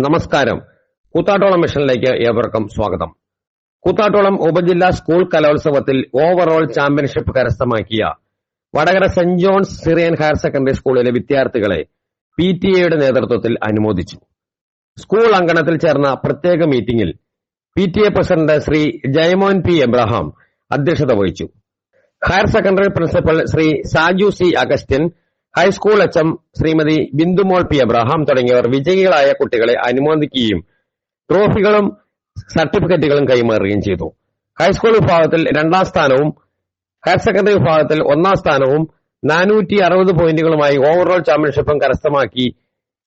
നമസ്കാരം. കൂത്താട്ടോളം മിഷനിലേക്ക് ഏവർക്കും സ്വാഗതം. കൂത്താട്ടോളം ഉപജില്ലാ സ്കൂൾ കലോത്സവത്തിൽ ഓവറോൾ ചാമ്പ്യൻഷിപ്പ് കരസ്ഥമാക്കിയ Vadakara saint John's Syrian higher secondary സ്കൂളിലെ വിദ്യാർത്ഥികളെ പി ടി എയുടെ നേതൃത്വത്തിൽ അനുമോദിച്ചു. സ്കൂൾ അങ്കണത്തിൽ ചേർന്ന പ്രത്യേക മീറ്റിംഗിൽ P T A president Shri Jayamon P Abraham അധ്യക്ഷത വഹിച്ചു. Higher secondary principal Shri Saju C Augustine high school H M Shrimati Bindumol P Abraham തുടങ്ങിയവർ വിജയികളായ കുട്ടികളെ അനുമോദിക്കുകയും ട്രോഫികളും സർട്ടിഫിക്കറ്റുകളും കൈമാറുകയും ചെയ്തു. ഹൈസ്കൂൾ വിഭാഗത്തിൽ രണ്ടാം സ്ഥാനവും ഹയർ സെക്കൻഡറി വിഭാഗത്തിൽ ഒന്നാം സ്ഥാനവും നാനൂറ്റി അറുപത് പോയിന്റുകളുമായി ഓവറോൾ ചാമ്പ്യൻഷിപ്പും കരസ്ഥമാക്കി.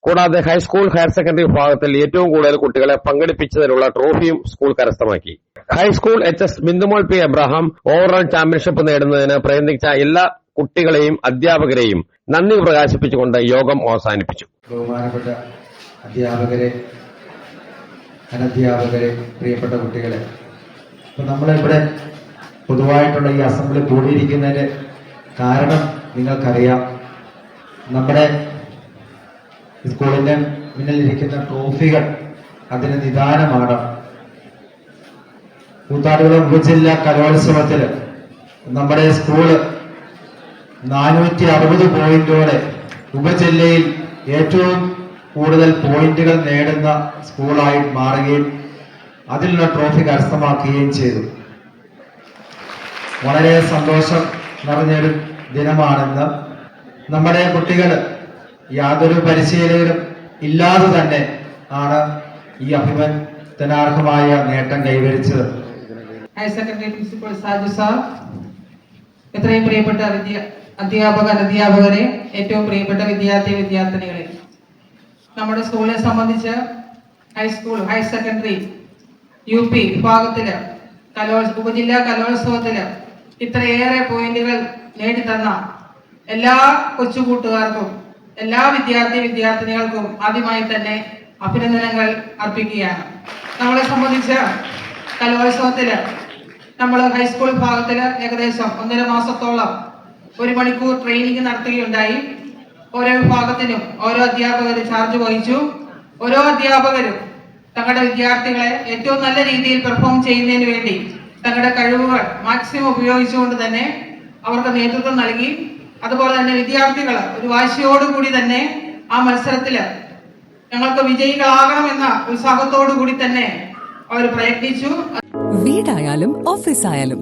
കൂടാതെ ഹൈസ്കൂൾ ഹയർ സെക്കൻഡറി വിഭാഗത്തിൽ ഏറ്റവും കൂടുതൽ കുട്ടികളെ പങ്കെടുപ്പിച്ചതിനുള്ള ട്രോഫിയും സ്കൂൾ കരസ്ഥമാക്കി. High school H S Bindumol P Abraham overall championship നേടുന്നതിന് പ്രയത്നിച്ച എല്ലാ കുട്ടികളെയും അധ്യാപകരെയും നന്ദി പ്രകാശിപ്പിച്ചുകൊണ്ട് യോഗം അവസാനിപ്പിച്ചു. ബഹുമാനപ്പെട്ട അധ്യാപകരെ അനധ്യാപകരെ പ്രിയപ്പെട്ട കുട്ടികളെ ഇപ്പൊ നമ്മളിവിടെ പൊതുവായിട്ടുള്ള ഈ അസംബ്ലി കൂടിയിരിക്കുന്നതിന്റെ കാരണം നിങ്ങൾക്കറിയാം. നമ്മുടെ സ്കൂളിന്റെ മുന്നിലിരിക്കുന്ന ട്രോഫികൾ അതിന് നിദാനമാണ്. കൂത്താട്ടുകുളം ഉപജില്ലാ കലോത്സവത്തിൽ നമ്മുടെ സ്കൂൾ നാനൂറ്റി അറുപത് പോയിന്റോടെ ഉപജില്ലയിൽ ഏറ്റവും കൂടുതൽ പോയിന്റുകൾ നേടുന്ന സ്കൂളായി മാറുകയും അതിലുള്ള ട്രോഫി കരസ്ഥമാക്കുകയും ചെയ്തു. വളരെ സന്തോഷം നിറഞ്ഞൊരു ദിനമാണെന്ന്. നമ്മുടെ കുട്ടികൾ യാതൊരു പരിശീലകരും ഇല്ലാതെ തന്നെ ആണ് ഈ അഭിമതനാർഹമായ നേട്ടം കൈവരിച്ചത്. Higher secondary principal Saju sir എത്രയും പ്രിയപ്പെട്ട വിദ്യ അധ്യാപക അധ്യാപകരെ ഏറ്റവും പ്രിയപ്പെട്ട വിദ്യാർത്ഥി വിദ്യാർത്ഥിനികളെ. നമ്മുടെ സ്കൂളിനെ സംബന്ധിച്ച് high school higher secondary U P വിഭാഗത്തിൽ കലോത്സവ ഉപജില്ലാ കലോത്സവത്തിൽ ഇത്രയേറെ പോയിന്റുകൾ നേടിത്തന്ന എല്ലാ കൊച്ചുകൂട്ടുകാർക്കും എല്ലാ വിദ്യാർത്ഥി വിദ്യാർത്ഥിനികൾക്കും ആദ്യമായി തന്നെ അഭിനന്ദനങ്ങൾ അർപ്പിക്കുകയാണ്. നമ്മളെ സംബന്ധിച്ച് കലോത്സവത്തിൽ നമ്മൾ ഹൈസ്കൂൾ വിഭാഗത്തിൽ ഏകദേശം ഒന്നര മാസത്തോളം ഒരു മണിക്കൂർ ട്രെയിനിങ് നടത്തുകയുണ്ടായി. ഓരോ വിഭാഗത്തിനും ഓരോ അധ്യാപകർ ചാർജ് വഹിച്ചു. ഓരോ അധ്യാപകരും തങ്ങളുടെ വിദ്യാർത്ഥികളെ ഏറ്റവും നല്ല രീതിയിൽ പെർഫോം ചെയ്യുന്നതിന് വേണ്ടി തങ്ങളുടെ കഴിവുകൾ മാക്സിമം ഉപയോഗിച്ചുകൊണ്ട് തന്നെ അവർക്ക് നേതൃത്വം നൽകി. അതുപോലെ തന്നെ വിദ്യാർത്ഥികൾ ഒരു വാശിയോടുകൂടി തന്നെ ആ മത്സരത്തിൽ ഞങ്ങൾക്ക് വിജയികളാകണമെന്ന കൂടി തന്നെ അവർ പ്രയത്നിച്ചു. വീടായാലും ഓഫീസായാലും